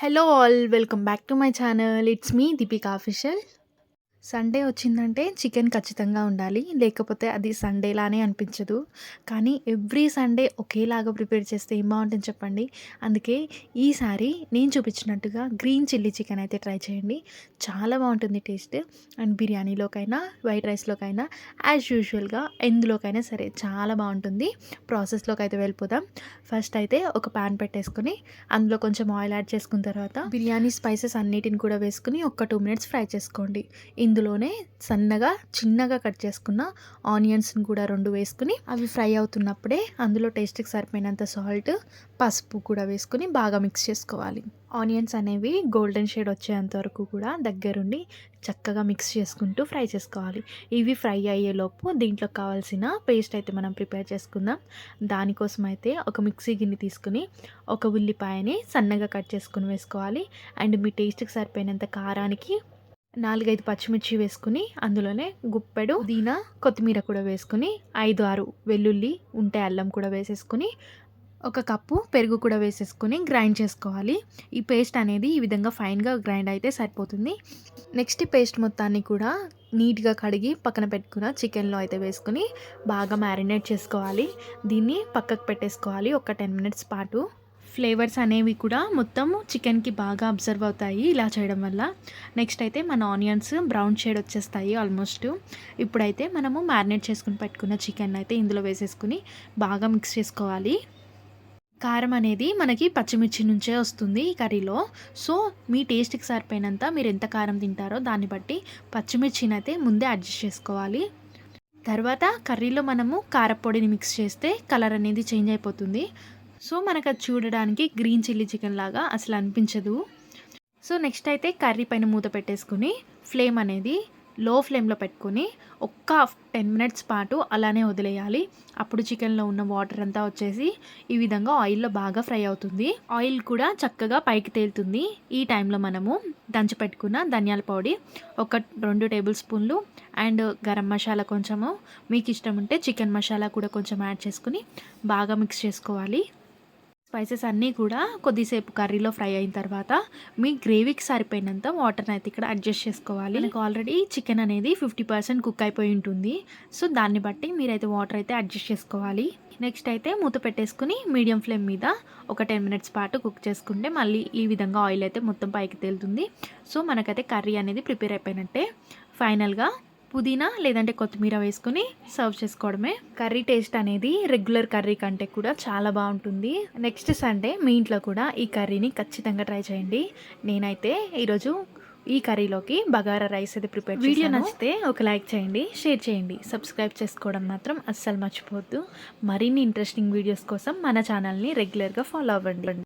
Hello all, welcome back to my channel. It's me Deepika Official. Sunday వచ్చిందంటే chicken ఖచ్చితంగా ఉండాలి. లేకపోతే అది సండేలానే అనిపించదు. కానీ ఎవ్రీ సండే ఒకేలాగా ప్రిపేర్ చేస్తే ఏం బాగుంటుంది చెప్పండి? అందుకే ఈసారి నేను చూపించినట్టుగా గ్రీన్ చిల్లీ చికెన్ అయితే ట్రై చేయండి. చాలా బాగుంటుంది టేస్ట్. అండ్ బిర్యానీలోకైనా వైట్ రైస్లోకైనా యాజ్ యూజువల్గా ఎందులోకైనా సరే చాలా బాగుంటుంది. ప్రాసెస్లోకి అయితే వెళ్ళిపోదాం. ఫస్ట్ అయితే ఒక ప్యాన్ పెట్టేసుకుని అందులో కొంచెం ఆయిల్ యాడ్ చేసుకున్న తర్వాత బిర్యానీ స్పైసెస్ అన్నిటిని కూడా వేసుకుని ఒక టూ మినిట్స్ ఫ్రై చేసుకోండి. ఇందులోనే సన్నగా చిన్నగా కట్ చేసుకున్న ఆనియన్స్ని కూడా రెండు వేసుకుని అవి ఫ్రై అవుతున్నప్పుడే అందులో టేస్ట్కి సరిపోయినంత సాల్ట్ పసుపు కూడా వేసుకుని బాగా మిక్స్ చేసుకోవాలి. ఆనియన్స్ అనేవి గోల్డెన్ షేడ్ వచ్చేంత వరకు కూడా దగ్గరుండి చక్కగా మిక్స్ చేసుకుంటూ ఫ్రై చేసుకోవాలి. ఇవి ఫ్రై అయ్యేలోపు దీంట్లో కావాల్సిన పేస్ట్ అయితే మనం ప్రిపేర్ చేసుకుందాం. దానికోసం అయితే ఒక మిక్సీ గిన్నె తీసుకుని ఒక ఉల్లిపాయని సన్నగా కట్ చేసుకుని వేసుకోవాలి. అండ్ మీ టేస్ట్కి సరిపోయినంత కారానికి నాలుగైదు పచ్చిమిర్చి వేసుకుని అందులోనే గుప్పెడు దీనా కొత్తిమీర కూడా వేసుకుని ఐదు ఆరు వెల్లుల్లి ఉంటే అల్లం కూడా వేసేసుకుని ఒక కప్పు పెరుగు కూడా వేసేసుకుని గ్రైండ్ చేసుకోవాలి. ఈ పేస్ట్ అనేది ఈ విధంగా ఫైన్గా గ్రైండ్ అయితే సరిపోతుంది. నెక్స్ట్ పేస్ట్ మొత్తాన్ని కూడా నీట్గా కడిగి పక్కన పెట్టుకున్న చికెన్లో అయితే వేసుకుని బాగా మ్యారినేట్ చేసుకోవాలి. దీన్ని పక్కకు పెట్టేసుకోవాలి ఒక టెన్ మినిట్స్ పాటు. ఫ్లేవర్స్ అనేవి కూడా మొత్తం చికెన్కి బాగా అబ్జర్వ్ అవుతాయి ఇలా చేయడం వల్ల. నెక్స్ట్ అయితే మన ఆనియన్స్ బ్రౌన్ షేడ్ వచ్చేస్తాయి ఆల్మోస్ట్. ఇప్పుడైతే మనము మ్యారినేట్ చేసుకుని పెట్టుకున్న చికెన్ అయితే ఇందులో వేసేసుకుని బాగా మిక్స్ చేసుకోవాలి. కారం అనేది మనకి పచ్చిమిర్చి నుంచే వస్తుంది ఈ కర్రీలో. సో మీ టేస్ట్కి సరిపోయినంత మీరు ఎంత కారం తింటారో దాన్ని బట్టి పచ్చిమిర్చిని అయితే ముందే అడ్జస్ట్ చేసుకోవాలి. తర్వాత కర్రీలో మనము కారపొడిని మిక్స్ చేస్తే కలర్ అనేది చేంజ్ అయిపోతుంది. సో మనకు అది చూడడానికి గ్రీన్ చిల్లీ చికెన్ లాగా అసలు అనిపించదు. సో నెక్స్ట్ అయితే కర్రీ పైన మూత పెట్టేసుకుని ఫ్లేమ్ అనేది లో ఫ్లేమ్లో పెట్టుకొని ఒక్క టెన్ మినిట్స్ పాటు అలానే వదిలేయాలి. అప్పుడు చికెన్లో ఉన్న వాటర్ అంతా వచ్చేసి ఈ విధంగా ఆయిల్లో బాగా ఫ్రై అవుతుంది. ఆయిల్ కూడా చక్కగా పైకి తేలుతుంది. ఈ టైంలో మనము దంచి పెట్టుకున్న ధనియాల పొడి ఒక రెండు టేబుల్ స్పూన్లు అండ్ గరం మసాలా కొంచెము. మీకు ఇష్టం ఉంటే చికెన్ మసాలా కూడా కొంచెం యాడ్ చేసుకుని బాగా మిక్స్ చేసుకోవాలి. స్పైసెస్ అన్నీ కూడా కొద్దిసేపు కర్రీలో ఫ్రై అయిన తర్వాత మీ గ్రేవీకి సరిపోయినంత వాటర్ని అయితే ఇక్కడ అడ్జస్ట్ చేసుకోవాలి. నాకు ఆల్రెడీ చికెన్ అనేది ఫిఫ్టీ పర్సెంట్ కుక్ అయిపోయి ఉంటుంది. సో దాన్ని బట్టి మీరైతే వాటర్ అయితే అడ్జస్ట్ చేసుకోవాలి. నెక్స్ట్ అయితే మూత పెట్టేసుకుని మీడియం ఫ్లేమ్ మీద ఒక టెన్ మినిట్స్ పాటు కుక్ చేసుకుంటే మళ్ళీ ఈ విధంగా ఆయిల్ అయితే మొత్తం పైకి తేలుతుంది. సో మనకైతే కర్రీ అనేది ప్రిపేర్ అయిపోయినట్టే. ఫైనల్గా పుదీనా లేదంటే కొత్తిమీర వేసుకుని సర్వ్ చేసుకోవడమే. కర్రీ టేస్ట్ అనేది రెగ్యులర్ కర్రీ కంటే కూడా చాలా బాగుంటుంది. నెక్స్ట్ సండే మీ ఇంట్లో కూడా ఈ కర్రీని ఖచ్చితంగా ట్రై చేయండి. నేనైతే ఈరోజు ఈ కర్రీలోకి బగారా రైస్ అయితే ప్రిపేర్ వీడియో నచ్చితే ఒక లైక్ చేయండి షేర్ చేయండి. సబ్స్క్రైబ్ చేసుకోవడం మాత్రం అస్సలు మర్చిపోవద్దు. మరిన్ని ఇంట్రెస్టింగ్ వీడియోస్ కోసం మన ఛానల్ని రెగ్యులర్గా ఫాలో అవ్వండి.